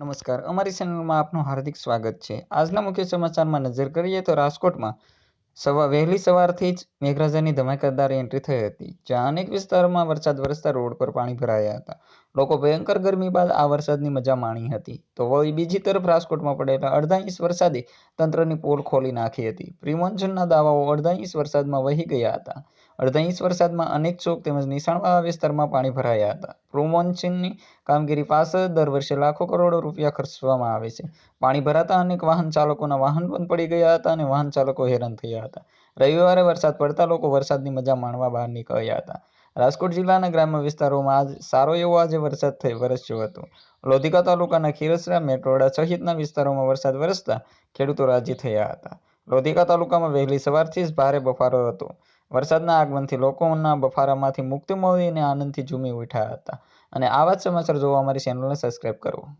નમસ્કાર. અમારી ચેનલમાં આપનું હાર્દિક સ્વાગત છે. આજના મુખ્ય સમાચારમાં નજર કરીએ તો રાજકોટમાં સવા, વહેલી સવારથી જ મેઘરાજાની ધમાકેદાર એન્ટ્રી થઈ હતી, જ્યાં અનેક વિસ્તારોમાં વરસાદ વરસતા રોડ પર પાણી ભરાયા હતા. લોકો ભયંકર ગરમી બાદ આ વરસાદની મજા માણી હતી. તો વળી બીજી તરફ રાજકોટમાં પડેલા અડધા ઇંચ વરસાદે તંત્રની પોલ ખોલી નાખી હતી. પ્રિમોન્સૂનના દાવાઓ અડધા ઇંચ વરસાદમાં વહી ગયા હતા. અડધા ઇંચ વરસાદમાં અનેક ચોક તેમજ નીચાણવાળા વિસ્તારમાં પાણી ભરાયા હતા. પ્રી મોન્સૂનની કામગીરી પાછળ દર વર્ષે લાખો કરોડો રૂપિયા ખર્ચવામાં આવે છે. પાણી ભરાતા અનેક વાહન ચાલકોના વાહન પણ પડી ગયા હતા અને વાહન ચાલકો હેરાન થયા હતા. રવિવારે વરસાદ પડતા લોકો વરસાદની મજા માણવા બહાર નીકળ્યા હતા. રાજકોટ જિલ્લાના ગ્રામ્ય વિસ્તારોમાં આજ સારો એવો આજે વરસાદ થઈ વરસ્યો હતો. લોધિકા તાલુકાના ખીરસરા, મેટોડા સહિતના વિસ્તારોમાં વરસાદ વરસતા ખેડૂતો રાજી થયા હતા. લોધિકા તાલુકામાં વહેલી સવારથી જ ભારે બફારો હતો. વરસાદના આગમનથી લોકોના બફારામાંથી મુક્તિ મળીને આનંદથી ઝૂમી ઉઠ્યા હતા. અને આવા જ સમાચાર જોવા અમારી ચેનલને સબસ્ક્રાઇબ કરો.